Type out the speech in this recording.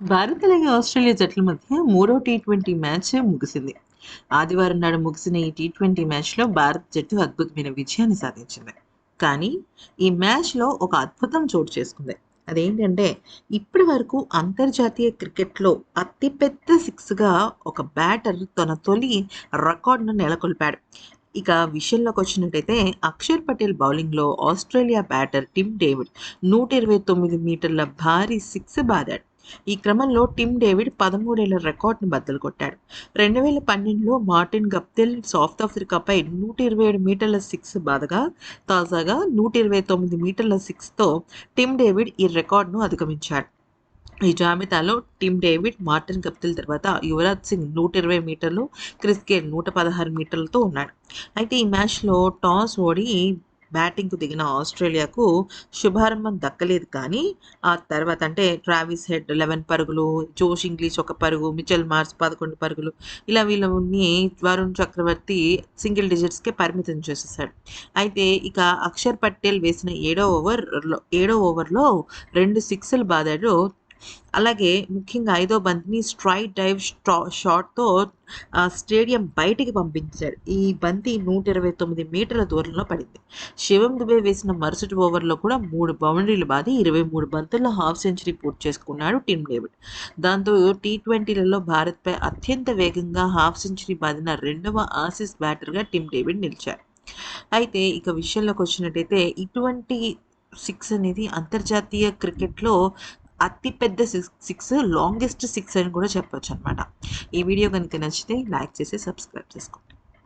భారత్ అలాగే ఆస్ట్రేలియా జట్ల మధ్య మూడో టీ ట్వంటీ మ్యాచ్ ముగిసింది. ఆదివారం నాడు ముగిసిన ఈ టీ ట్వంటీ మ్యాచ్లో భారత్ జట్టు అద్భుతమైన విజయాన్ని సాధించింది. కానీ ఈ మ్యాచ్లో ఒక అద్భుతం చోటు చేసుకుంది. అదేంటంటే ఇప్పటి వరకు అంతర్జాతీయ క్రికెట్లో అతిపెద్ద సిక్స్గా ఒక బ్యాటర్ తన తొలి రికార్డును నెలకొల్పాడు. ఇక విషయంలోకి వచ్చినట్టయితే అక్షర్ పటేల్ బౌలింగ్లో ఆస్ట్రేలియా బ్యాటర్ టిమ్ డేవిడ్ నూట ఇరవై తొమ్మిది మీటర్ల భారీ సిక్స్ బాదాడు. ఈ క్రమంలో టిమ్ డేవిడ్ పదమూడేళ్ళ రికార్డును బద్దలు కొట్టాడు రెండు వేల పన్నెండులో మార్టిన్ గప్తిల్ సౌత్ ఆఫ్రికాపై నూట ఇరవై ఏడు మీటర్ల సిక్స్ బాధగా తాజాగా నూట ఇరవై తొమ్మిది మీటర్ల సిక్స్తో టిమ్ డేవిడ్ ఈ రికార్డును అధిగమించాడు. ఈ జాబితాలో టిమ్ డేవిడ్ మార్టిన్ గప్తిల్ తర్వాత యువరాజ్ సింగ్ నూట ఇరవై మీటర్లు క్రిస్ గేల్ నూట పదహారు మీటర్లతో ఉన్నాడు. అయితే ఈ మ్యాచ్లో టాస్ ఓడి బ్యాటింగ్కు దిగిన ఆస్ట్రేలియాకు శుభారంభం దక్కలేదు కానీ ఆ తర్వాత అంటే ట్రావిస్ హెడ్ లెవెన్ పరుగులు జోష్ ఇంగ్లీష్ ఒక పరుగు మిచెల్ మార్స్ పదకొండు పరుగులు ఇలా వీళ్ళని వరుణ్ చక్రవర్తి సింగిల్ డిజిట్స్కే పరిమితం చేసేసాడు. అయితే ఇక అక్షర్ పటేల్ వేసిన ఏడో ఓవర్ ఏడో ఓవర్లో రెండు సిక్స్లు బాదాడు అలాగే ముఖ్యంగా ఐదో బంతిని స్ట్రైట్ డైవ్ షాట్తో స్టేడియం బయటికి పంపించాడు ఈ బంతి నూట ఇరవై తొమ్మిది మీటర్ల దూరంలో పడింది. శివం దుబే వేసిన మరుసటి ఓవర్లో కూడా మూడు బౌండరీలు బాది ఇరవై మూడు బంతుల్లో హాఫ్ సెంచరీ పూర్తి చేసుకున్నాడు టీమ్ డేవిడ్. దాంతో టీ ట్వంటీలలో భారత్పై అత్యంత వేగంగా హాఫ్ సెంచరీ బాదిన రెండవ ఆసిస్ బ్యాటర్గా టీమ్ డేవిడ్ నిలిచారు. అయితే ఇక విషయంలోకి వచ్చినట్టయితే ఇటువంటి సిక్స్ అనేది అంతర్జాతీయ క్రికెట్లో అతిపెద్ద సిక్స్ సిక్స్ లాంగెస్ట్ సిక్స్ అని కూడా చెప్పొచ్చు అనమాట ఈ వీడియో కనుక నచ్చితే లైక్ చేసి సబ్స్క్రైబ్ చేసుకోండి.